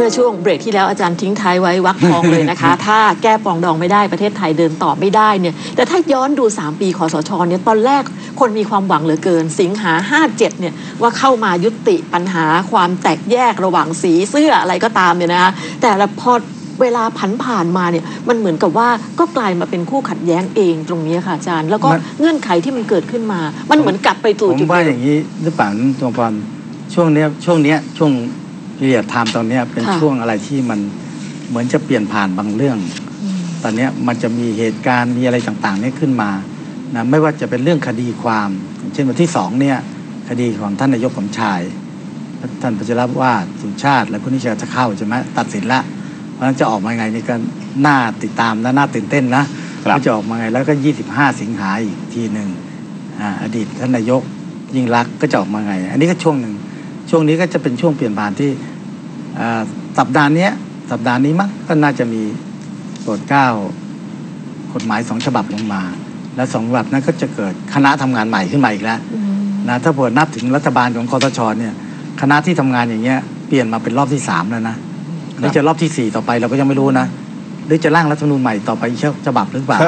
เมื่อช่วงเบรกที่แล้วอาจารย์ทิ้งท้ายไว้วักทองเลยนะคะ ถ้าแก้ปรองดองไม่ได้ประเทศไทยเดินต่อไม่ได้เนี่ยแต่ถ้าย้อนดู 3 ปีคอสชเนี่ยตอนแรกคนมีความหวังเหลือเกิน สิงหา 57เนี่ยว่าเข้ามายุติปัญหาความแตกแยกระหว่างสีเสื้ออะไรก็ตามเนี่ยนะคะแต่ละพอเวลาผันผ่านมาเนี่ยมันเหมือนกับว่าก็กลายมาเป็นคู่ขัดแย้งเองตรงนี้ค่ะอาจารย์ แล้วก็มันเงื่อนไขที่มันเกิดขึ้นมา มันเหมือนกลับไปสู่ผมจุดว่าเดิอย่างนี้หรือเปล่าตรงพรช่วงเนี้ยช่วงเนี้ยช่วง เรียดไทม์ตอนเนี้ยเป็นค่ะช่วงอะไรที่มันเหมือนจะเปลี่ยนผ่านบางเรื่องอืมตอนเนี้ยมันจะมีเหตุการณ์มีอะไรต่างๆเนี่ยขึ้นมานะไม่ว่าจะเป็นเรื่องคดีความอย่างเช่นวันที่สองเนี่ยคดีของท่านนายกสมชาย ท่านปัจจรับว่าสสุชาติ และผู้นี้จะเข้าใช่ไหมตัดสินละ เพราะฉะนั้นจะออกมาไงนี่ก็น่าติดตามและน่าตื่นเต้นนะครับว่าจะออกมาไงแล้วก็ 25 สิงหาอีกทีหนึ่งอ่าอดีตท่านนายกยิ่งรักษณ์ก็จะออกมาไง อันนี้ก็ช่วงหนึ่ง ช่วงนี้ก็จะเป็นช่วงเปลี่ยนผ่านที่อ่าสัปดาห์เนี้ยสัปดาห์นี้มั้งก็น่าจะมีโปรดเกล้ากฎหมายสองฉบับลงมา และสองฉบับนั้นก็จะเกิดคณะทำงานใหม่ขึ้นมาอีกแล้วอืมนะถ้าเผื่อนับถึงรัฐบาลของคอสชเนี่ย คณะที่ทำงานอย่างเงี้ยเปลี่ยนมาเป็นรอบที่สามแล้วนะหรือจะรอบที่สี่ต่อไปเราก็ยังไม่รู้นะ หรือจะร่างรัฐธรรมนูญใหม่ต่อไปอีกฉบับหรือเปล่า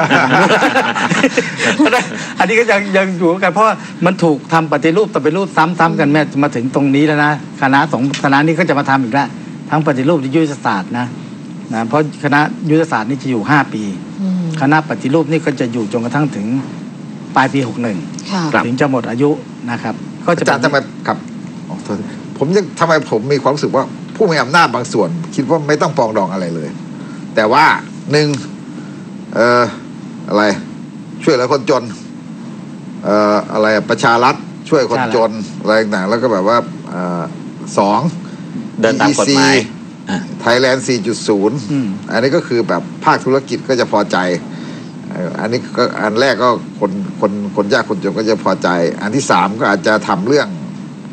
อันนี้ก็ยังยังอยู่กันเพราะว่ามันถูกทำปฏิรูปต่อปฏิรูปซ้ำๆกันแม่มาถึงตรงนี้แล้วนะคณะสองคณะนี้ก็จะมาทำอีกแล้วทั้งปฏิรูปและยุทธศาสตร์นะนะเพราะคณะยุทธศาสตร์นี่จะอยู่ห้าปีอืมคณะปฏิรูปนี่ก็จะอยู่จนกระทั่งถึงปลายปีหกหนึ่งค่ะครับถึงจะหมดอายุนะครับ ก็จะอาจารย์ทำไมครับอ๋อโทษทีผมยังทำไมผมมีความรู้สึกว่าผู้มีอำนาจบางส่วน คิดว่าไม่ต้องปรองดองอะไรเลย แต่ว่าหนึ่งเอ่ออะไร ช่วยเหลือคนจนเอ่ออะไรอะประชารัฐช่วยคนจนอะไรต่างๆแล้วก็แบบว่าเอ่อสองเดินตามกฎหมายอะไทยแลนด์ 4.0อืมอันนี้ก็คือแบบภาคธุรกิจก็จะพอใจเอ่ออันนี้ก็อันแรกก็คนคนคนยากคนจนก็จะพอใจ อันที่สามก็อาจจะทำเรื่อง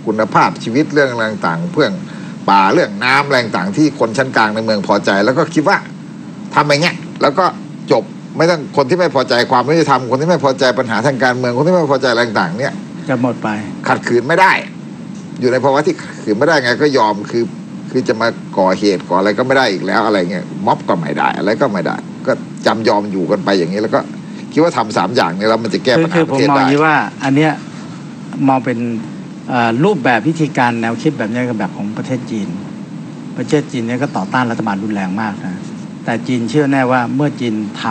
คุณภาพชีวิตเรื่องอะไรต่างๆเพื่องป่าเรื่องน้ำอะไรต่างๆที่คนชั้นกลางในเมืองพอใจ แล้วก็คิดว่า ทำไปเงี้ยแล้วก็จบไม่ต้องคนที่ไม่พอใจความไม่ยุติธรรมคนที่ไม่พอใจปัญหาทางการเมืองคนที่ไม่พอใจอะไรต่างๆ เนี่ยจะหมดไปขัดขืนไม่ได้ อยู่ในภาวะที่ขัดขืนไม่ได้ไงก็ยอมคือคือจะมาก่อเหตุก่ออะไรก็ไม่ได้อีกแล้วอะไรเงี้ยม็อบก็ไม่ได้อะไรก็ไม่ได้ ก็จำยอมอยู่กันไปอย่างนี้แล้วก็คิดว่าทำสามอย่างนี้แล้วมันจะแก้คือปัญคืหาอปผมระเทศมองอได้ย่างนี้ว่า อันเนี้ยมองเป็นเอ่อรูปแบบวิธีการแนวคิดแบบเนี้ยกับแบบของประเทศจีน ประเทศจีนเนี่ยก็ต่อต้านรัฐบาลรุนแรงมากนะ แต่จีนเชื่อแน่ว่าเมื่อจีนท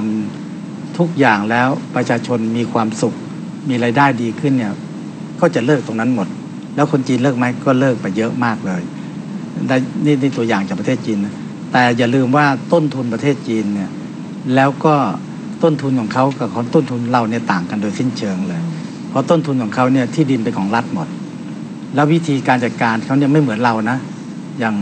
ำทุกอย่างแล้วประชาชนมีความสุข มีรายได้ดีขึ้นเนี่ยก็จะเลิกตรงนั้นหมด แล้วคนจีนเลิกไหมก็เลิกไปเยอะมากเลยได้นี่นี่ตัวอย่างจากประเทศจีนนะแต่อย่าลืมว่าต้นทุนประเทศจีนเนี่ยแล้วก็ต้นทุนของเขากับของต้นทุนเราเนี่ยต่างกันโดยสิ้นเชิงเลย เพราะต้นทุนของเขาเนี่ยที่ดินเป็นของรัฐหมด แล้ววิธีการจัดการเขาเนี่ยไม่เหมือนเรานะ อย่าง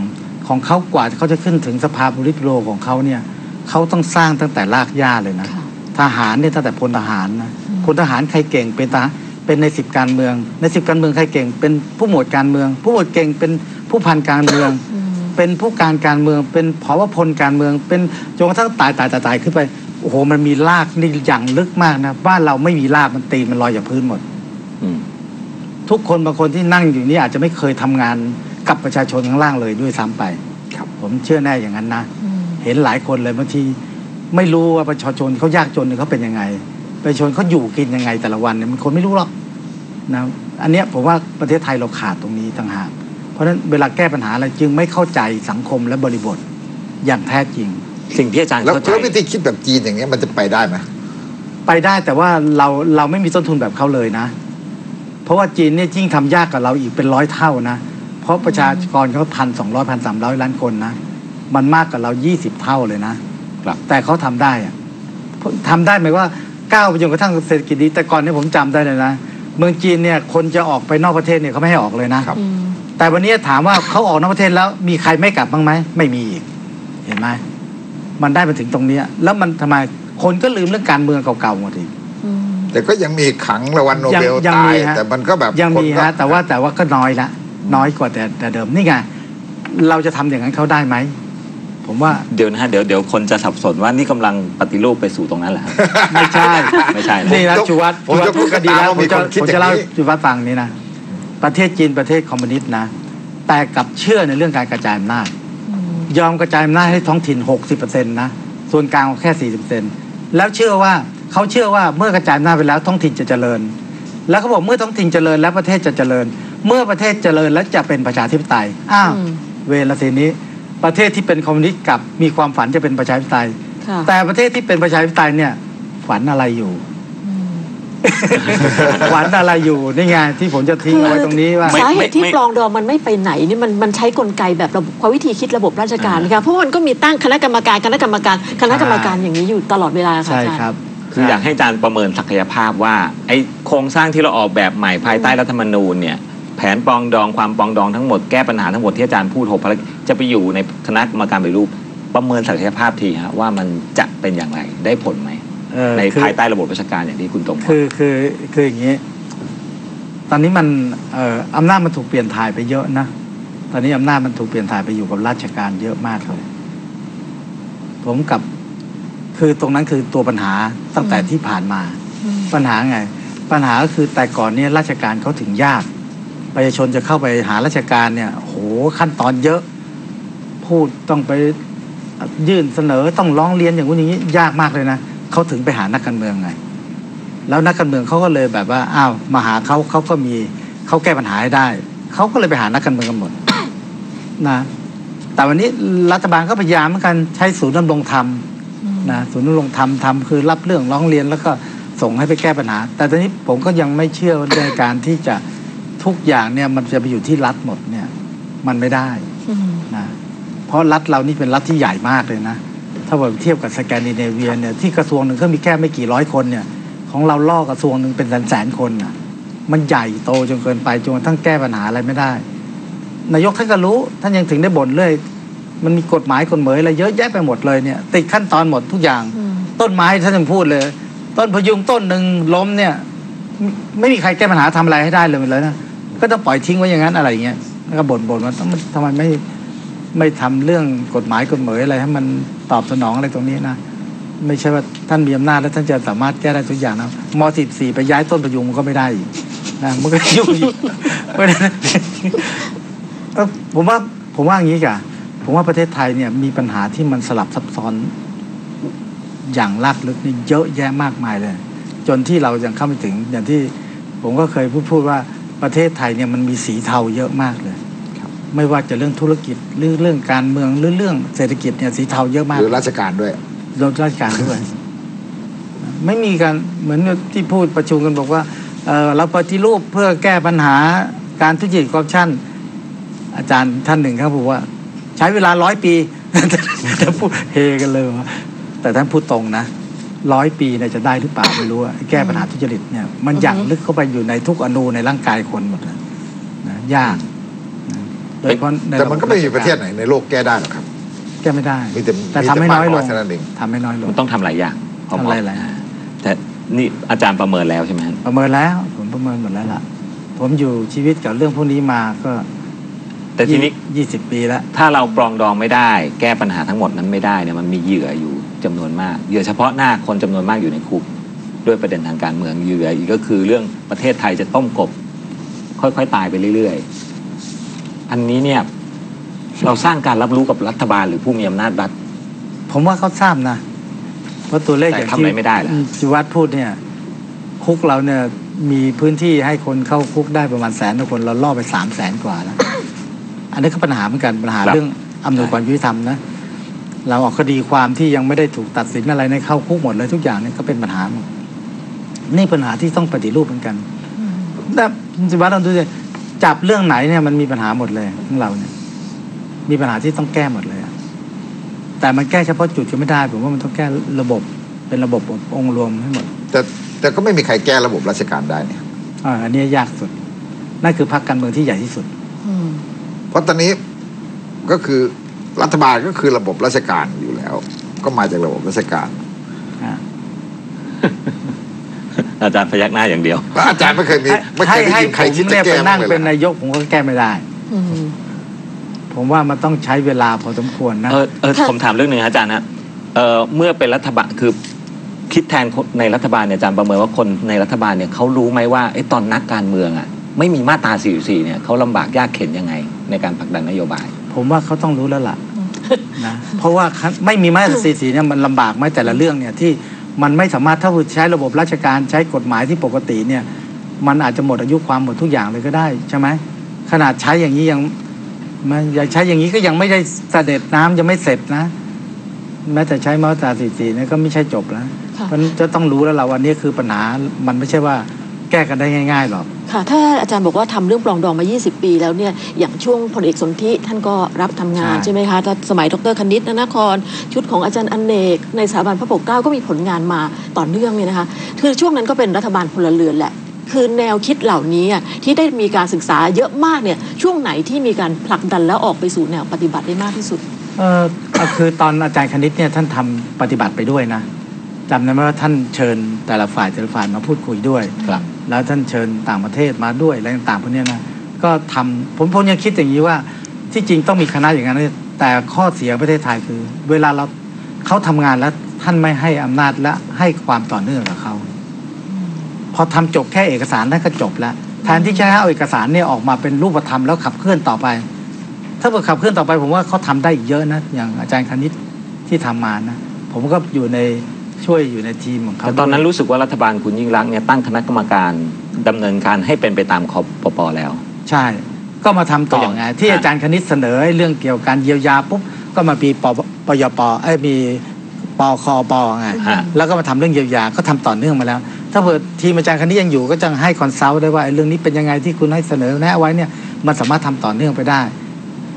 ของเขากว่าเขาจะขึ้นถึงสภาบริตโรของเขาเนี่ยเขาต้องสร้างตั้งแต่รากหญ้าเลยนะค่ะทหารเนี่ยตั้งแต่พลทหารนะอืมพลทหารใครเก่งเป็นทหารเป็นในสิบการเมือง ในสิบการเมืองใครเก่ง เป็นผู้หมวดการเมือง ผู้หมวดเก่งเป็นผู้พันการเมืองอืมเป็นผู้การการเมือง เป็นผอพลการเมือง เป็นจนกระทั่งตายตายตายตายขึ้นไปโอ้โหมันมีรากนี่อย่างลึกมากนะบ้านเราไม่มีรากมันตีนมันลอยจากพื้นหมดอืมทุกคนบางคนที่นั่งอยู่นี่อาจจะไม่เคยทำงาน กับประชาชนข้างล่างเลยด้วยซ้ำไปครับผมเชื่อแน่อย่างนั้นนะอืมเห็นหลายคนเลยบางทีไม่รู้ว่าประชาชนเขายากจนเนี่ยเขาเป็นยังไง ประชาชนเขาอยู่กินยังไงแต่ละวันเนี่ยมันคนไม่รู้หรอกนะอันเนี้ยผมว่าประเทศไทยเราขาดตรงนี้ต่างหากเพราะฉะนั้นเวลาแก้ปัญหาอะไรจึงไม่เข้าใจสังคมและบริบทอย่างแท้จริง สิ่งที่อาจารย์แล้วเข้าใจแล้ววิธีคิดแบบจีนอย่างเงี้ยมันจะไปได้ไหมไปได้แต่ว่าเราเราไม่มีต้นทุนแบบเขาเลยนะ เพราะว่าจีนเนี่ยยิ่งทำยากกับเราอีกเป็นร้อยเท่านะ เพราะประชากรเขาพันสองร้อยพันสามร้อยล้านคนนะ มันมากกว่าเรายี่สิบเท่าเลยนะครับ แต่เขาทำได้อะทำได้หมายว่าก้าวไปจนกระทั่งเศรษฐกิจดีแต่ก่อนเนี่ยผมจำได้เลยนะเมืองจีนเนี่ยคนจะออกไปนอกประเทศเนี่ยเขาไม่ให้ออกเลยนะครับอืมแต่วันนี้ถามว่าเขาออกนอกประเทศแล้วมีใครไม่กลับบ้างไหมไม่มีอีกเห็นไหมมันได้มาถึงตรงเนี้ยแล้วมันทำไมคนก็ลืมเรื่องการเมืองเก่าๆหมดอีกอืมแต่ก็ยังมีขังรางวัลโนเบลยังตายมีฮะแต่มันก็แบบยังมีคนก็ฮะแต่ว่าแต่ว่าก็น้อยละ น้อยกว่าแต่แต่เดิมนี่ไงเราจะทำอย่างนั้นเขาได้ไหมผมว่าเดี๋ยวนะฮะเดี๋ยวเดี๋ยวคนจะสับสนว่านี่กำลังปฏิรูปไปสู่ตรงนั้นแหละไม่ใช่ไม่ใช่นะนี่นะชูวัตรผมชูวัตจะรพูดก็ดีแล้วผมผมจะจะคิดผมอย่าจะงเล่านี้ชูวัตรฟังนี่นะประเทศจีนประเทศคอมมิวนิสต์นะ แต่กลับเชื่อในเรื่องการกระจายอำนาจอืมยอมกระจายอำนาจให้ท้องถิ่น 60%นะส่วนกลางเอาแค่ 40%แล้วเชื่อว่าเขาเชื่อว่าเมื่อกระจายอำนาจไปแล้วท้องถิ่นจะเจริญ แล้วเขาบอกเมื่อท้องถิ่นเจริญแล้วประเทศจะเจริญ เมื่อประเทศเจริญแล้วจะเป็นประชาธิปไตยอ้าวอืมเวลาทีนี้ประเทศที่เป็นคอมมิวนิสต์กับมีความฝันจะเป็นประชาธิปไตยค่ะแต่ประเทศที่เป็นประชาธิปไตยเนี่ย ฝันอะไรอยู่อืมฝันอะไรอยู่นี่ไงที่ผมจะทิ้งเอาไว้ตรงนี้ว่าไม่สาเหตุที่ไม่ปลองดองมันไม่ไปไหนนี่มันมันใช้กลไกแบบระบบความวิธีคิดระบบราชการนะคะเพราะมันก็มีตั้งคณะกรรมการคณะกรรมการคณะกรรมการอย่างนี้อยู่ตลอดเวลาค่ะใช่อาจารย์ครับคืออยากให้อาจารย์ประเมินศักยภาพว่าไอ้โครงสร้างที่เราออกแบบใหม่ภายใต้รัฐธรรมนูญเนี่ย แผนปรองดองความปรองดองทั้งหมดแก้ปัญหาทั้งหมดที่อาจารย์พูดหกภารกิจจะไปอยู่ในคณะกรรมการปฏิรูปประเมินศักยภาพทีฮะว่ามันจะเป็นอย่างไรได้ผลไหมเออในคือภายใต้ระบบราชการอย่างที่คุณตรงบอกคือคือคืออย่างนี้ ตอนนี้มันเอ่ออำนาจมันถูกเปลี่ยนถ่ายไปเยอะนะ ตอนนี้อำนาจมันถูกเปลี่ยนถ่ายไปอยู่กับราชการเยอะมากเลยผมกับคือตรงนั้นคือตัวปัญหาตั้งแต่ที่ผ่านมา อืม ปัญหาไง ปัญหาก็คือแต่ก่อนเนี่ยราชการเขาถึงยาก ประชาชนจะเข้าไปหาราชการเนี่ยโหขั้นตอนเยอะ พูดต้องไปยื่นเสนอต้องร้องเรียนอย่างนู้นอย่างนี้ยากมากเลยนะเขาถึงไปหานักการเมืองไง แล้วนักการเมืองเขาก็เลยแบบว่าอ้าวมาหาเขาเขาก็มีเขาแก้ปัญหาให้ได้เขาก็เลยไปหานักการเมืองกันหมดนะแต่วันนี้รัฐบาลก็พยายามเหมือนกันใช้ศูนย์ดำรงธรรมนะศูนย์ดำรงธรรมทำคือรับเรื่องร้องเรียนแล้วก็ส่งให้ไปแก้ปัญหา แต่ตอนนี้ผมก็ยังไม่เชื่อในการที่จะ ทุกอย่างเนี่ยมันจะไปอยู่ที่รัฐหมดเนี่ย มันไม่ได้อืมนะเพราะรัฐเรานี่เป็นรัฐที่ใหญ่มากเลยนะ ถ้าว่าเทียบกับสแกนดิเนเวียเนี่ยที่กระทรวงหนึ่งก็มีแค่ไม่กี่ร้อยคนเนี่ย ของเราล่อกระทรวงหนึ่งเป็นแสนแสนๆคนน่ะ มันใหญ่โตจนเกินไปจนกระทั่งแก้ปัญหาอะไรไม่ได้ นายกท่านก็รู้ท่านยังถึงได้บ่นเลย มันมีกฎหมายกฎเหมยอะไรเยอะแยะไปหมดเลยเนี่ยติดขั้นตอนหมดทุกอย่างอืมต้นไม้ท่านยังพูดเลย ต้นพยุงต้นหนึ่งล้มเนี่ยไม่ไม่มีใครแก้ปัญหาทำอะไรให้ได้เลยเลยนะ ก็ต้องปล่อยทิ้งไว้อย่างนั้นอะไรเงี้ยแล้วก็บ่นบ่นว่าต้องทำไมไม่ไม่ทำเรื่องกฎหมายกฎหมายอะไรให้มันตอบสนองอะไรตรงนี้นะไม่ใช่ว่าท่านมีอำนาจแล้วท่านจะสามารถแก้ได้ทุกอย่างนะมสิบสี่ไปย้ายต้นพยุงมันก็ไม่ได้นะมันก็ยุ่งอีกเพราะนั้นผมว่าผมว่าอย่างนี้กะผมว่าประเทศไทยเนี่ยมีปัญหาที่มันสลับซับซ้อน อย่างลากลึกนี่เยอะแยะมากมายเลย จนที่เรายังเข้าไม่ถึง อย่างที่ผมก็เคยพูดพูดว่า ประเทศไทยเนี่ยมันมีสีเทาเยอะมากเลยไม่ว่าจะเรื่องธุรกิจหรือเรื่องการเมืองหรือเรื่องเศรษฐกิจเนี่ยสีเทาเยอะมากหรือราชการด้วยโดยราชการด้วย ไม่มีการเหมือนที่พูดประชุมกันบอกว่าเอ่อเราปฏิรูปเพื่อแก้ปัญหาการทุจริตคอร์รัปชันอาจารย์ท่านหนึ่งครับบอกว่า ใช้เวลาร้อยปีแต่พูดเฮกันเลยว่าแต่ท่านพูดตรงนะ ร้อยปีเนี่ยจะได้หรือเปล่าไม่รู้อะแก้ปัญหาทุจริตเนี่ยมันอย่างลึกเข้าไปอยู่ในทุกอนูในร่างกายคนหมดเลยนะยากนะโดยเฉพาะในแต่มันก็ไม่มีบประเทศไหนในโลกแก้ได้หรอกครับ แก้ไม่ได้มีแต่แต่มีทำให้น้อยลงมากเท่านั้นเองทำให้น้อยลงมันต้องทำหลายอย่างพร้อมทำๆหลายๆอ่าแต่นี่อาจารย์ประเมินแล้วใช่ไหมฮะประเมินแล้ว ผมประเมินหมดแล้วล่ะ ผมอยู่ชีวิตกับเรื่องพวกนี้มาก็ แต่ทีนี้ยี่สิบปีแล้ว ถ้าเราปรองดองไม่ได้ แก้ปัญหาทั้งหมดนั้นไม่ได้เนี่ยมันมีเหยื่ออยู่ จำนวนมากเหยื่อเฉพาะหน้าคนจำนวนมากอยู่ในคุก ด้วยประเด็นทางการเมืองเหยื่ออีกก็คือเรื่องประเทศไทยจะต้มกบ ค่อยๆตายไปเรื่อยๆ อันนี้เนี่ยเราสร้างการรับรู้กับรัฐบาลหรือผู้มีอำนาจรัฐ ผมว่าเขาทราบนะเพราะตัวเลขแต่อย่างทำอะไรไม่ได้เหรอจิวัตรพูดเนี่ย คุกเราเนี่ยมีพื้นที่ให้คนเข้าคุกได้ประมาณแสนกว่าคนเราล่อไปสามแสนกว่าแล้วอันนี้ก็ปัญหาเหมือนกันปัญหาเรื่องอำนวยความยุติธรรมนะ เราออกคดีความที่ยังไม่ได้ถูกตัดสินอะไรในเข้าคุกหมดเลยทุกอย่างเนี่ยก็เป็นปัญหาหมดนี่ปัญหาที่ต้องปฏิรูปเหมือนกันแต่คุณสิวัตรลองดูสิจับเรื่องไหนเนี่ยมันมีปัญหาหมดเลยของเราเนี่ย มีปัญหาที่ต้องแก้หมดเลยอะแต่มันแก้เฉพาะจุดก็ไม่ได้ ผมว่ามันต้องแก้ระบบเป็นระบบองค์รวมให้หมด แต่แต่ก็ไม่มีใครแก้ระบบราชการได้เนี่ยอ่าอันนี้ยากสุดนั่นคือพรรคการเมืองที่ใหญ่ที่สุดอืมเพราะตอนนี้ก็คือ รัฐบาลก็คือระบบราชการอยู่แล้ว ก็มาจากระบบราชการอ่าอาจารย์พยักหน้าอย่างเดียวแล้วอาจารย์ไม่เคยมีไม่เคให้ยได้ให้ยินผใครมคิดจะเนี่ยไปแก้นั่งบ้างเป็นเลยนายกผมก็แก้ไม่ได้อืมผมว่ามันต้องใช้เวลาพอสมควรนะเออเออค่ะผมถามเรื่องหนึ่งฮะอาจารย์ฮะเออเมื่อเป็นรัฐบาลคือคิดแทนคนในรัฐบาลเนี่ยอาจารย์ประเมินว่าคนในรัฐบาลเนี่ยเขารู้ไหมว่าไอ้ตอนนักการเมืองอะ ไม่มีมาตรา 44 เนี่ยเขาลำบากยากเข็นยังไง ในการผลักดันนโยบาย ผมว่าเขาต้องรู้แล้วล่ะนะเพราะว่าไม่มีมาตรา44เนี่ยมันลำบากไหมแต่ละเรื่องเนี่ยที่มันไม่สามารถถ้าใช้ระบบราชการใช้กฎหมายที่ปกติเนี่ย มันอาจจะหมดอายุความหมดทุกอย่างเลยก็ได้ใช่ไหมขนาดใช้อย่างนี้ยังมันยังใช้อย่างนี้ก็ยังไม่ได้เสด็จน้ำยังไม่เสร็จนะ แม้แต่ใช้มาตรา44เนี่ยก็ไม่ใช่จบแล้วค่ะมันจะต้องรู้แล้วเราวันนี้คือปัญหามันไม่ใช่ว่าแก้กันได้ง่าย ๆ หรอก ค่ะถ้าอาจารย์บอกว่าทำเรื่องปลองดองมา 20 ปีแล้วเนี่ยอย่างช่วงพลเอกสนธิท่านก็รับทำงานใช่ใช่ไหมคะถ้าสมัยดรคณิตนคร ชุดของอาจารย์อเนก ในสถาบันพระปกเกล้าก็มีผลงานมาต่อเนื่องเนี่ยนะคะคือช่วงนั้นก็เป็นรัฐบาลพลเรือนแหละ คือแนวคิดเหล่านี้อะที่ได้มีการศึกษาเยอะมากเนี่ยช่วงไหนที่มีการผลักดันแล้วออกไปสู่แนวปฏิบัติได้มากที่สุดเออก็คือตอนอาจารย์คณิตเนี่ยท่านทำปฏิบัติไปด้วยนะจำได้ไหมว่าท่านเชิญแต่ละฝ่ายแต่ละฝ่ายมาพูดคุยด้วยครับ แล้วท่านเชิญต่างประเทศมาด้วยอะไรต่างๆพวกนี้นะก็ทำผมผมยังคิดอย่างนี้ว่าที่จริงต้องมีคณะอย่างนั้นแต่ข้อเสียประเทศไทยคือ เวลาเราเขาทำงานแล้วท่านไม่ให้อำนาจและให้ความต่อเนื่องกับเขาพอทำจบแค่เอกสารนั่นก็จบแล้วแทนที่จะให้เอาเอกสารเนี่ยออกมาเป็นรูปธรรมแล้วขับเคลื่อนต่อไป ถ้าเกิดขับเคลื่อนต่อไป ผมว่าเขาทำได้อีกเยอะนะอย่างอาจารย์คณิตที่ทำมานะผมก็อยู่ใน ช่วยอยู่ในทีมของเขาแต่ตอนนั้นด้วยรู้สึกว่ารัฐบาลคุณยิ่งรักษณ์เนี่ยตั้งคณะกรรมการดำเนินการให้เป็นไปตามคอปปแล้ว ใช่ ก็มาทำต่อไงที่อ่าอาจารย์คณิตเสนอไอ้เรื่องเกี่ยวกับการเยียวยาปุ๊บก็มาปีปปยปไอ้ยมีปคปไงฮะแล้วก็มาทำเรื่องเยียวยาก็ทำต่อเนื่องมาแล้ว ถ้าเกิดทีมอาจารย์คณิตยังอยู่ก็จะให้คอนซัลท์ได้ว่าไอ้เรื่องนี้เป็นยังไงที่คุณให้เสนอแนะไว้เนี่ยมันสามารถทำต่อเนื่องไปได้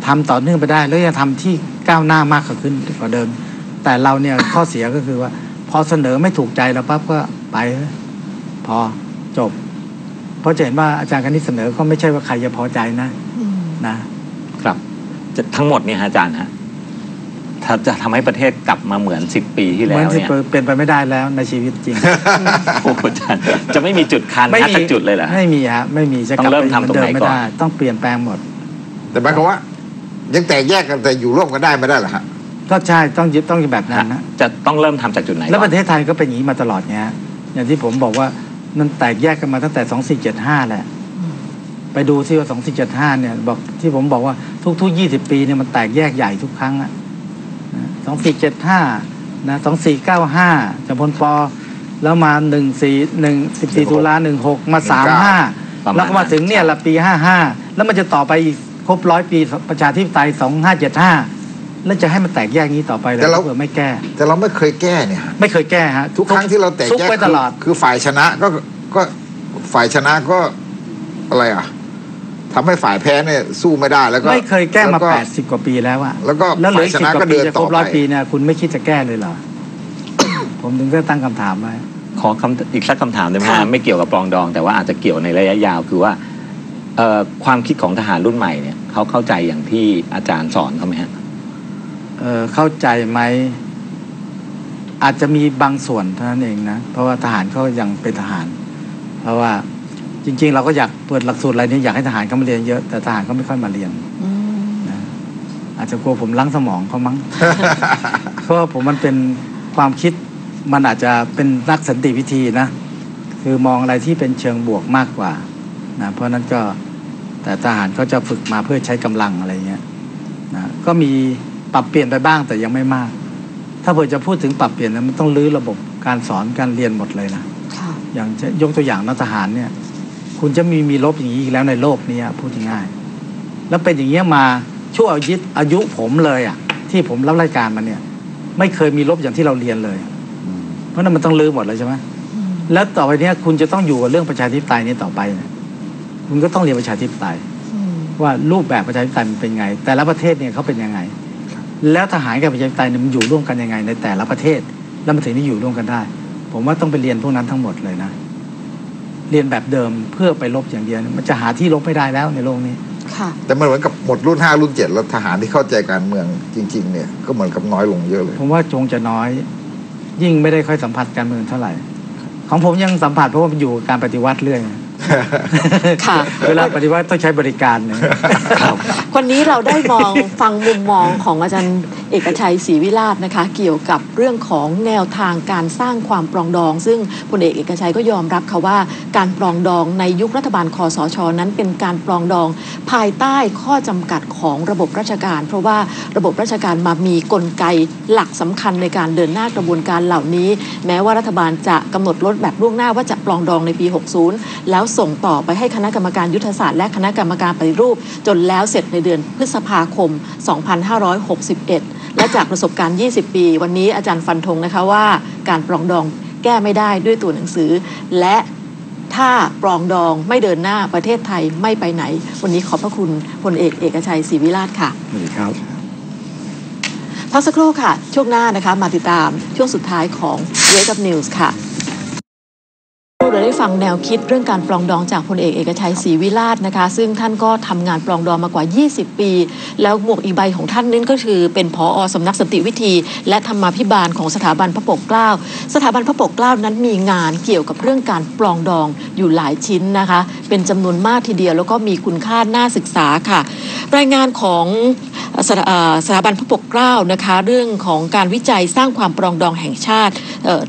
ทำต่อเนื่องไปได้ แล้วยังทำที่ก้าวหน้า มากขึ้นกว่าเดิม แต่เราเนี่ยข้อเสียก็คือว่า พอเสนอไม่ถูกใจเราปั๊บก็ไปเถอะพอจบ เพราะจะเห็นว่าอาจารย์คณิตเสนอก็ไม่ใช่ว่าใครจะพอใจนะนะครับจะทั้งหมดเนี่ยฮะอาจารย์ฮะถ้าจะทำให้ประเทศกลับมาเหมือนสิบปีที่เหแล้มือนวที่เนี่ยเป็นไปไม่ได้แล้วในชีวิตจริงโอ้โหอาจารย์จะไม่มีจุดคันไม่นัดมีสักจุดเลยเหรอฮะไม่มีฮะไม่มีจะกลับต้องเริ่มไปทำตรงไหนเหมือเดิมไม่ก่อนได้ ต้องเปลี่ยนแปลงหมด แต่หมายความว่า ยังแตกแยกกันแต่อยู่ร่วมกันได้ไม่ได้เหรอฮะ ก็ใช่ต้องยึดต้องแบบนั้นนะจะต้องเริ่มทำจากจุดไหนแล้วก่ปอนระเทศไทยก็เป็นอย่างนี้มาตลอดเนี้ยอย่างที่ผมบอกว่ามันแตกแยกกันมาตั้งแต่สองสี่เจ็ดห้าแหละ ไปดูที่ว่าสองสี่เจ็ดห้าเนี่ย บอกที่ผมบอกว่าทุกๆยี่สิบปีเนี่ยมันแตกแยกใหญ่ทุกครั้งอะสองสี่เจ็ดห้านะสองสี่เก้าห้าจำพลปอแล้วมาหนึ่งสี่หนึ่งสิบสี่ตุลาหนึ่งหกมาสามห้าประมาณแล้วก็มาถึงเนี่ยละปีห้าห้าแล้วมันจะต่อไปอีกครบร้อยปีประชาธิปไตยสองห้าเจ็ดห้า แล้วจะให้มันแตกแยกนี้ต่อไปเลยแต่เราถ้าเผื่อไม่แก้ แต่เราไม่เคยแก้เนี่ยฮะไม่เคยแก้ฮะทุกครั้งที่เราแตกซุกแยกไว้ตลอดคือคือฝ่ายชนะก็ก็ฝ่ายชนะก็อะไรอะทำให้ฝ่ายแพ้เนี่ยสู้ไม่ได้แล้วก็ไม่เคยแก้มาล้วแปดสิบกว่าปีแล้วอะแล้วก็แล้วเหลืออีกฝ่ายชสิบนะกก็ว่าปีเดินจะคต่รอบไปร้อยปีเนี่ยคุณไม่คิดจะแก้เลยเหรอผมถึงก็ตั้งคำถามไว้ขอคำอีกสักคำถามได้ไหมค่ะฮะไม่เกี่ยวกับปลองดอง แต่ว่าอาจจะเกี่ยวในระยะยาวคือว่าเอ่อความคิดของทหารรุ่นใหม่เนี่ยเขาเข้าใจอย่างที่อาจารย์สอนเขาไหมฮะ เออเข้าใจไหมอาจจะมีบางส่วนเท่านั้นเองนะ เพราะว่าทหารเขายังเป็นทหาร เพราะว่าจริง ๆ เราก็อยากเปิดหลักสูตรอะไรนี้อยากให้ทหารเขามาเรียนเยอะแต่ทหารเขาไม่ค่อยมาเรียนอืมนะอาจจะกลัวผมล้างสมองเขามั้งเพราะว่าผมมันเป็นความคิดมันอาจจะเป็นนักสันติวิธีนะ คือมองอะไรที่เป็นเชิงบวกมากกว่านะเพราะฉะนั้นก็แต่ทหารเขาจะฝึกมาเพื่อใช้กำลังอะไรเงี้ยนะก็มี ปรับเปลี่ยนไปบ้างแต่ยังไม่มาก ถ้าเผื่อจะพูดถึงปรับเปลี่ยนนะมันต้องรื้อระบบการสอนการเรียนหมดเลยนะค่ะอย่างเช่นยกตัวอย่างนักทหารเนี่ย คุณจะมีมีลบอย่างนี้อีกแล้วในโลกนี้อะพูดง่ายๆแล้วเป็นอย่างเงี้ยมาช่วงอายุอายุผมเลยอะ ที่ผมรับรายการมาเนี่ย ไม่เคยมีลบอย่างที่เราเรียนเลย เพราะนั้นมันต้องลืมหมดเลยใช่ไหมแล้วต่อไปเนี้ยคุณจะต้องอยู่กับเรื่องประชาธิปไตยนี้ต่อไปเนี่ยคุณก็ต้องเรียนประชาธิปไตยอืมว่ารูปแบบประชาธิปไตยมันเป็นไง แต่ละประเทศเนี่ยเขาเป็นยังไง แล้วทหารกับประชาธิปไตยเนี่ยมันอยู่ร่วมกันยังไง ในแต่ละประเทศ แล้วมันถึงได้อยู่ร่วมกันได้ ผมว่าต้องไปเรียนพวกนั้นทั้งหมดเลยนะ เรียนแบบเดิมเพื่อไปลบอย่างเดียวมันจะหาที่ลบไม่ได้แล้วในโลกนี้ค่ะแต่มันเหมือนกับหมดรุ่นห้ารุ่นเจ็ดแล้วทหารที่เข้าใจการเมืองจริง ๆ เนี่ยก็เหมือนกับน้อยลงเยอะเลย ผมว่าจงจะน้อย ยิ่งไม่ได้ค่อยสัมผัสการเมืองเท่าไหร่ ของผมยังสัมผัสเพราะว่ามันอยู่กับการปฏิวัติเรื่อย ค่ะ เวลาปฏิวัติต้องใช้บริการเนี่ยวันนี้เราได้มองฟังมุมมองของอาจารย์ เอกชัยศรีวิราชนะคะ เกี่ยวกับเรื่องของแนวทางการสร้างความปรองดอง ซึ่งพลเอกเอกชัยก็ยอมรับค่ะว่า การปรองดองในยุครัฐบาลคอสชนั้นเป็นการปรองดอง ภายใต้ข้อจำกัดของระบบราชการ เพราะว่าระบบราชการมามีกลไกหลักสำคัญในการเดินหน้ากระบวนการเหล่านี้ แม้ว่ารัฐบาลจะกำหนดลดแบบล่วงหน้าว่าจะปรองดองในปี 60 แล้วส่งต่อไปให้คณะกรรมการยุทธศาสตร์และคณะกรรมการปฏิรูป จนแล้วเสร็จในเดือนพฤษภาคม 2561 และจากประสบการณ์ 20 ปี วันนี้อาจารย์ฟันธงนะคะว่าการปรองดองแก้ไม่ได้ด้วยตัวหนังสือ และถ้าปรองดองไม่เดินหน้าประเทศไทยไม่ไปไหน วันนี้ขอบพระคุณพลเอกเอกชัยศรีวิราชค่ะสวัสดีครับพักสักครู่ค่ะ ช่วงหน้านะคะมาติดตามช่วงสุดท้ายของ Wake Up News ค่ะ เราได้ฟังแนวคิดเรื่องการปรองดองจากพลเอกเอกชัยศรีวิราชนะคะ ซึ่งท่านก็ทำงานปรองดองมากว่า 20 ปี แล้วหมวกอีกใบของท่านนั่นก็คือเป็นผอสำนักสนติวิธี และธรรมาภิบาลของสถาบันพระปกเกล้า สถาบันพระปกเกล้านั้นมีงานเกี่ยวกับเรื่องการปรองดองอยู่หลายชิ้นนะคะ เป็นจำนวนมากทีเดียวแล้วก็มีคุณค่าน่าศึกษาค่ะ รายงานของสถาสถาบันพระปกเกล้านะคะ เรื่องของการวิจัยสร้างความปรองดองแห่งชาติ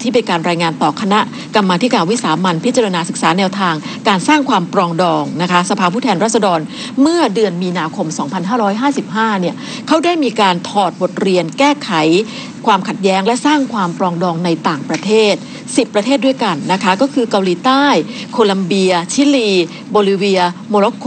ที่เป็นการรายงานต่อคณะกรรมาธิการวิสามันพิจารณาศึกษาแนวทาง การสร้างความปรองดองนะคะสภาผู้แทนราษฎรเมื่อเดือนมีนาคม 2555 เนี่ยเขาได้มีการถอดบทเรียนแก้ไขความขัดแย้งและสร้างความปรองดองในต่างประเทศ 10 ประเทศด้วยกันนะคะ ก็คือเกาหลีใต้ โคลัมเบีย ชิลี โบลิเวีย โมร็อกโก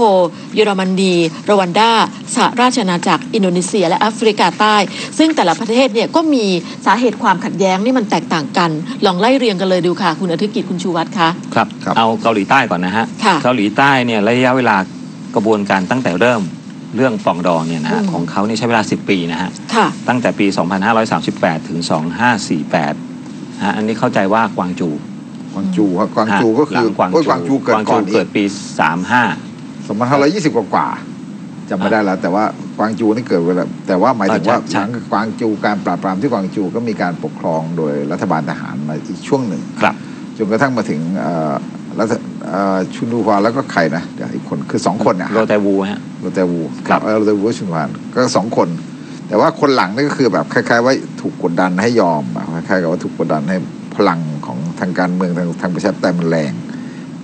เยอรมนีรวันดาสหราชอาณาจักร อินโดนีเซีย และแอฟริกาใต้ ซึ่งแต่ละประเทศเนี่ยก็มีสาเหตุความขัดแย้งนี่มันแตกต่างกัน ลองไล่เรียงกันเลยดูค่ะ คุณอธิกิจคุณชูวัตรคะครับครับเอาเกาหลีใต้ก่อนนะฮะค่ะเกาหลีใต้เนี่ยระยะเวลากระบวนการตั้งแต่เริ่ม เรื่องปรองดองเนี่ยนะฮะอืมของเขาเนี่ยใช้เวลา 10 ปีนะฮะค่ะตั้งแต่ปี 2538 ถึง 2548ฮะอันนี้เข้าใจว่ากวางจูกวางจูครับกวางจูก็คือหลังกวางโอ้ยจูกวางจูเกิดก่อนอีเกิกดปี 35สองพันห้าร้อยยี่สิบกว่าๆจำไม่ได้แล้วแต่ว่ากวางจูนี่เกิดเวลาแต่ว่าหมายถึงว่าใช่หลังกวางจูการปราบปรามที่กวางจูก็มีการปกครองโดยรัฐบาลทหารมาอีกช่วงหนึ่งครับจนกระทั่งมาถึงเอ่อรัฐเอ่อชุนดูฮวาแล้วก็ใครนะเดี๋ยวอีก คนคือสองคนเนี่ยโรแตวูฮะโรเตวูครับเออโรเตวูชุนดูฮวาก็สองคน แต่ว่าคนหลังนี่ก็คือแบบคล้าย ๆ ว่าถูกกดดันให้ยอมอะคล้ายๆกับว่าถูกกดดันให้พลังของทางการเมืองทางทางประชาธิปไตยมันแรง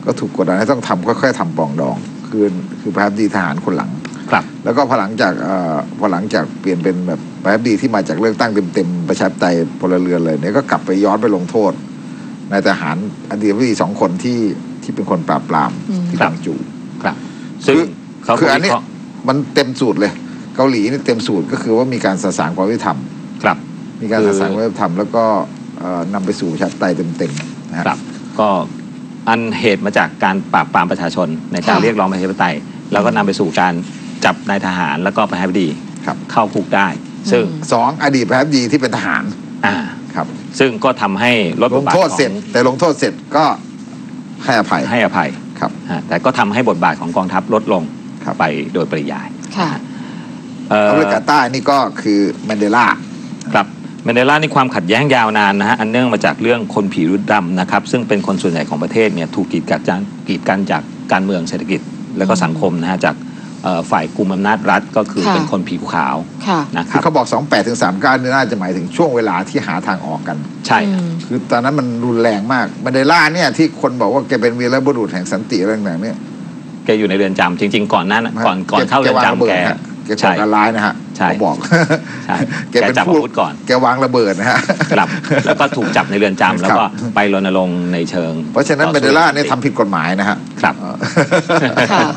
ก็ถูกกดดันให้ต้องทำค่อยๆทำปรองดอง คือคือประธานาธิบดีทหารคนหลังครับ แล้วก็พอหลังจากเอ่อพอหลังจากเปลี่ยนเป็นแบบประธานาธิบดีที่มาจากเลือกตั้งเต็มๆประชาธิปไตยพลเรือนเลยเนี่ยก็กลับไปย้อนไปลงโทษนายทหารอดีตผู้ดีสองคนที่ที่เป็นคนปราบปรามอืมที่ครับกางจูครับ ซึ่งคือเขาคืออันวินี้เคราะห์มันเต็มสูตรเลย เกาหลีนี่เต็มสูตรก็คือว่ามีการสะสางความยุติธรรมครับ มีการคือสะสางความยุติธรรมแล้วก็เอ่อนำไปสู่ประชาธิปไตยเต็มๆนะฮะครับ ก็อันเหตุมาจากการปราบปรามประชาชนในการค่ะเรียกร้องประชาธิปไตย แล้วก็นำไปสู่การจับนายทหารแล้วก็ประธานาธิบดีครับเข้าคุกได้ ซึ่งอืมสองอดีตประธานาธิบดีที่เป็นทหารอ่าครับ ซึ่งก็ทำให้ลดลบทงบาทโทขษองเสร็จ แต่ลงโทษเสร็จก็ให้อภัยให้อภัย ครับฮะแต่ก็ทำให้บทบาทของกองทัพลดลงครับไปโดยปริยายค่ะเอ่ออเมริกาใต้นี่ก็คือแมนเดลาครับแมนเดลานี่ความขัดแย้งยาวนานนะฮะอันเนื่องมาจากเรื่องคนผิวดำนะครับ ซึ่งเป็นคนส่วนใหญ่ของประเทศเนี่ยถูกกีดกันจากกีดกันจากการเมืองเศรษฐกิจ และก็สังคมนะฮะจากเอ่อ ฝ่ายกลุ่มอำนาจรัฐก็คือค่ะเป็นคนผิวขาวค่ะนะคคืรัอบเขาบอก 28ถึง39นี่น่าจะหมายถึงช่วงเวลาที่หาทางออกกัน ใช่อืฮะมคือตอนนั้นมันรุนแรงมากแมนเดลาเนี่ยที่คนบอกว่าแกเป็นวีรบุรุษแห่งสันติอะไรต่างๆเนี่ยแกอยู่ในเรือนจำจริง ๆ ก่อนหนั้นก่อนก่อนเข้าเรือนวางระจำเบิแกดฮะแกก่อใช่การร้ายนะฮะใช่เขาบอกใช่แกแกเป็นจับผู้อาวุธก่อน แกวางระเบิดนะฮะกลับ แล้วก็ถูกจับในเรือนจำแล้วก็ครับไปรณรงค์ในเชิง เพราะฉะนั้นต่อแมนเดสู้ลาเนี่ยทำผิดกฎหมายนะฮะ ครับเออค่ะ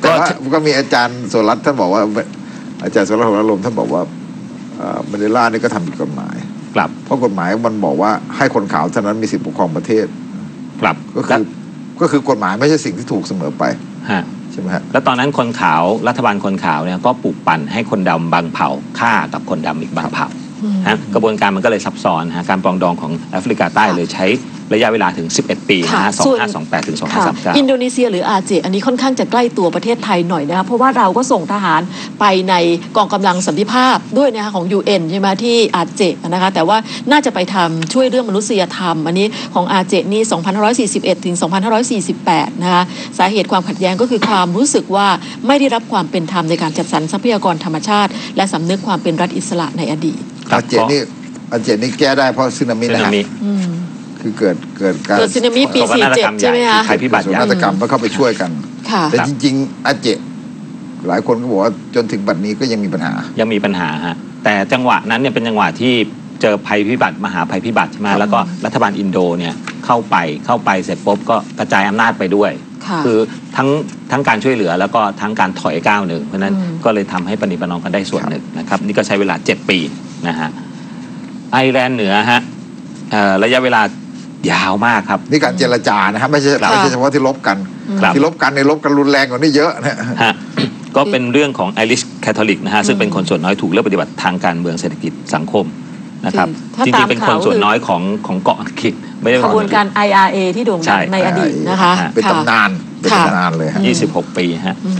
แต่ว่าก็มีอาจารย์โสรัตน์ท่านบอกว่า อาจารย์โสรัตน์ของอารมณ์ท่านบอกว่าเอ่อแมนเดลานี่ก็ทำผิดกฎหมายกลับเพราะกฎหมายมันบอกว่าให้คนขาวเท่านั้นมีสิทธิปกครองประเทศกลับก็คือก็คือกฎหมายไม่ใช่สิ่งที่ถูกเสมอไปฮะใช่ไหมฮะแล้วตอนนั้นคนขาวรัฐบาลคนขาวเนี่ยก็ปลูกปั่นให้คนดำบางเผ่าฆ่ากับคนดำอีกบางเผ่าอืมฮะกระบวนการมันก็เลยซับซ้อนฮะการปรองดองของแอฟริกาใต้ค่ะเลยใช้ ระยะเวลาถึง 11 ปีนะค่ะฮะส่วน2528ถึงค่ะอิน2539โดนีเซียหรืออาเจอันนี้ค่อนข้างจะใกล้ตัวประเทศไทยหน่อยนะคะเพราะว่าเราก็ส่งทหารไปในกองกำลังสันติภาพด้วยนะคะของ UN ใช่ไหมที่อาเจนะคะแต่ว่าน่าจะไปทำช่วยเรื่องมนุษยธรรม อันนี้ของอาเจนี่2541ถึง2548นะคะสาเหตุความขัดแย้งก็คือความรู้สึกว่าไม่ได้รับความเป็นธรรมในการจัดสรรทรัพยากรธรรมชาติ และสำนึกความเป็นรัฐอิสระในอดีตครับอาเจนนี่อาเจนนี่แก้ได้เพราะสึนามิสึนะนาฮะมิอืม คือเกิดเกิดการเกิดสึนามิปีโศกนาฏกรรม47ใช่ไหมญ่คะภัยพิบัติโศกใหญ่นาฏกรรมก็เข้าไปช่วยกันค่ะแต่จริง ๆอาเจหลายคนก็บอกว่าจนถึงบัดนี้ก็ยังมีปัญหา ยังมีปัญหาฮะแต่จังหวะนั้นเนี่ยเป็นจังหวะที่เจอภัยพิบัติมหาภัยพิบัติใช่ไหมแล้วก็รัฐบาลอินโดเนี่ยเข้าไปเข้าไปเสร็จปุ๊บก็กระจายอำนาจไปด้วยค่ะอทั้งทั้งการช่วยเหลือแล้วก็ทั้งการถอยก้าวหนึ่งเพราะฉะนั้นอืมก็เลยทำให้ปณิประนอมกันได้ส่วนหนึ่งนะครับนี่ก็ใช้เวลา 7 ปีนะฮะไอร์แลนด์เหนือฮะเอ่อระยะเวลา ยาวมากครับ นี่การเจรจานะครับไม่ใช่ครับไม่ใช่เฉพาะที่ลบกันครับที่ลบกันในยลบกันรุนแรงกว่านี้เยอะนะฮะก็เป็นเรื่องของไอริชแคทอลิกนะฮะซึ่งเป็นคนส่วนน้อยถูกเลือกปฏิบัติทางการเมืองเศรษฐกิจสังคมนะครับถ้าจตาริมงๆเป็นข่าวคนส่วนคือน้อยของของเกาะอังกฤษไม่ได้ขบวนการ IRA ที่โด่งใช่ดังในอดีตนะคะเป็นค่ะตำนานเป็นค่ะตำนานเลยฮะอืม26 ปีฮะอืม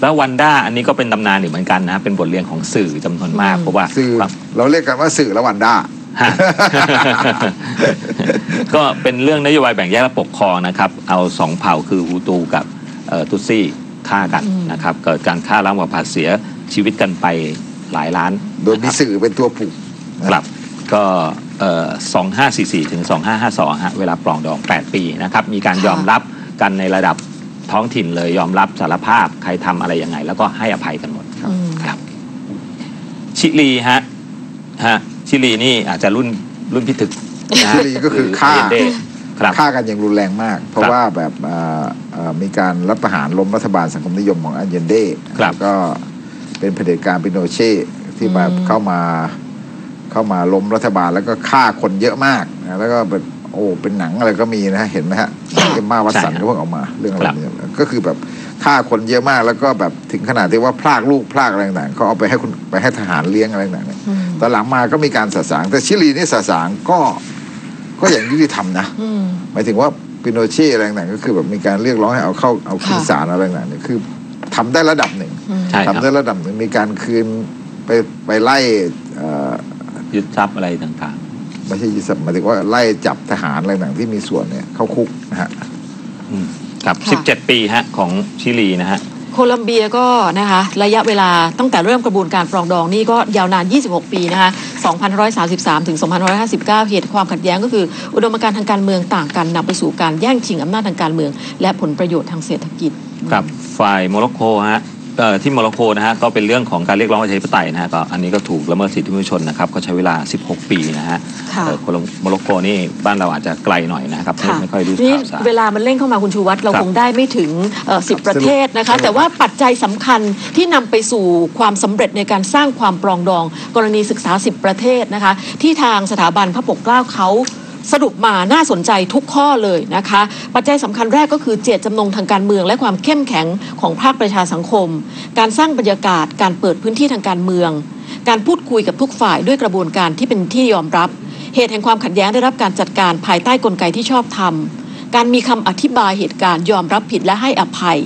แล้ววันด้าอันนี้ก็เป็นตำนานอยู่เหมือนกันนะฮะเป็นบทเรียนของสื่อจำนวนมากอืมเพราะว่าสื่อความเราเรียกกันว่าสื่อละวันด้าฮะ ก็เป็นเรื่องนโยบายแบ่งแยกและปกครองนะครับ เอาสองเผ่าคือฮูตูกับเอ่อตุตซี่ฆ่ากันอืมนะครับ เกิดการฆ่าล้างบาปผัดเสียชีวิตกันไปหลายล้าน โดยมีนะครับสื่อเป็นตัวผูกครับก็สองห้าสี่สี่ถึงสองห้าห้าสองฮะเวลาปลองดอง8ปีนะครับ มีการค่ะยอมรับกันในระดับท้องถิ่นเลยยอมรับสารภาพใครทำอะไรยังไง แล้วก็ให้อภัยกันหมดอืมครับ ชิลีฮะฮะ ชิลีนี่อาจจะรุ่นรุ่นพิถึกนะฮะชิลีก็คือฆ่าเยนเดครับฆ่ากันอย่างรุนแรงมาก เพราะครับว่าแบบเอ่อเอ่อมีการรัฐประหารล้มรัฐบาลสังคมนิยมของอันเยนเดครับแล้วก็เป็นเผด็จการปิโนเช่ที่มาอืมเข้ามาเข้ามาล้มรัฐบาลแล้วก็ฆ่าคนเยอะมากนะแล้วก็เป็น โอ้เป็นหนังอะไรก็มีนะฮะเห็นไหมฮะเอ็มมาวัตสันก็เพิ่งออกมาเรื่องอะไรเนี่ยก็คือแบบฆ่าคนเยอะมากแล้วก็แบบถึงขนาดที่ว่าพลากลูกพลากอะไรต่างๆเขาเอาไปให้คุณไปให้ทหารเลี้ยงอะไรต่างๆเนี่ยอืมตอนหลังมาก็มีการสะสาง แต่ชิลีนี่สะสางก็ก็อย่างยุติธรรมนะอืมหมายถึงว่าปิโนเช่อะไรต่างๆก็คือแบบมีการเรียกร้องให้เอาเข้าเอาขึ้นค่ะศาลอะไรต่างๆเนี่ยคือทำได้ระดับหนึ่งอืมใช่ครับทำได้ระดับหนึ่งมีการคืนไปไปไล่เอ่อยึดทรัพย์อะไรต่าง ไม่ใช่ยึดทรัพย์หมายถึงว่าไล่จับทหารอะไรต่างๆที่มีส่วนเนี่ยเข้าคุกนะฮะๆอืมครับค่ะ17ปีฮะของชิลีนะฮะโคลัมเบียก็นะคะระยะเวลาตั้งแต่เริ่มกระบวนการปรองดองนี่ก็ยาวนาน 26 ปีนะคะ 2133 ถึง2559 เหตุความขัดแย้งก็คือ อุดมการณ์ทางการเมืองต่างกันนำไปสู่การแย่งชิงอำนาจทางการเมือง และผลประโยชน์ทางเศรษฐกิจ ครับฝ่ายโมร็อกโกฮะเอ่อ ที่โมร็อกโกนะฮะก็เป็นเรื่องของการเรียกร้องประชาธิปไตยนะฮะก็อันนี้ก็ถูกละเมิดสิทธิมนุษยชนนะครับก็ใช้เวลา 16 ปีนะฮะค่ะเอ่อโคลอมโมร็อกโกนี่บ้านเราอาจจะไกลหน่อยนะครับไม่ค่ะไม่ค่อยรู้นี่ข่าวสารเวลามันเร่งเข้ามาคุณชูวัตรเราครับคงได้ไม่ถึงสิบประเทศนะคะแต่ว่าปัจจัยสำคัญที่นำไปสู่ความสำเร็จในการสร้างความปรองดอง กรณีศึกษา 10 ประเทศนะคะที่ทางสถาบันพระปกเกล้าเขา สรุปมาน่าสนใจทุกข้อเลยนะคะ ปัจจัยสำคัญแรกก็คือเจตจำนงทางการเมือง และความเข้มแข็งของภาคประชาสังคม การสร้างบรรยากาศการเปิดพื้นที่ทางการเมือง การพูดคุยกับทุกฝ่ายด้วยกระบวนการที่เป็นที่ยอมรับ เหตุแห่งความขัดแย้งได้รับการจัดการภายใต้กลไกที่ชอบธรรมการมีคำอธิบายเหตุการณ์ยอมรับผิดและให้อภัย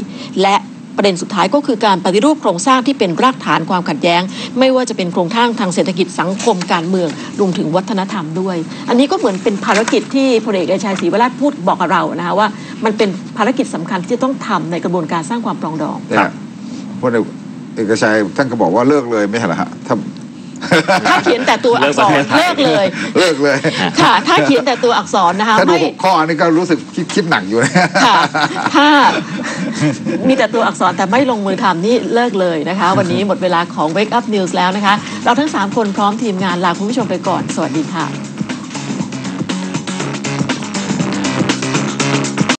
และ ประเด็นสุดท้ายก็คือการปฏิรูปโครงสร้างที่เป็นรากฐานความขัดแย้ง ไม่ว่าจะเป็นโครงสร้างทางเศรษฐกิจสังคมการเมืองรวมถึงวัฒนธรรมด้วย อันนี้ก็เหมือนเป็นภารกิจที่พลเอกเอกชัยศรีวราชพูดบอกกับเรานะคะว่า มันเป็นภารกิจสำคัญที่จะต้องทำในกระบวนการสร้างความปรองดองแต่พลเอกชัยท่านก็บอกว่าเลิกเลยไม่ใช่เหรอฮะ ถ้าถ้าเขียนแต่ตัวอักษรเลิเลิกกประเทศไทยเลย เลิกเลย ค่ะ ถ้าเขียนแต่ตัวอักษรนะคะถ้าดูไม่หกข้อนี่ก็รู้สึกคิดคิดหนักอยู่นะค่ะถ้ามีแต่ตัวอักษรแต่ไม่ลงมือทำนี่เลิกเลยนะคะ วันนี้หมดเวลาของ Wake Up News แล้วนะคะ เราทั้ง 3 คนพร้อมทีมงานลาคุณผู้ชมไปก่อน สวัสดีค่ะ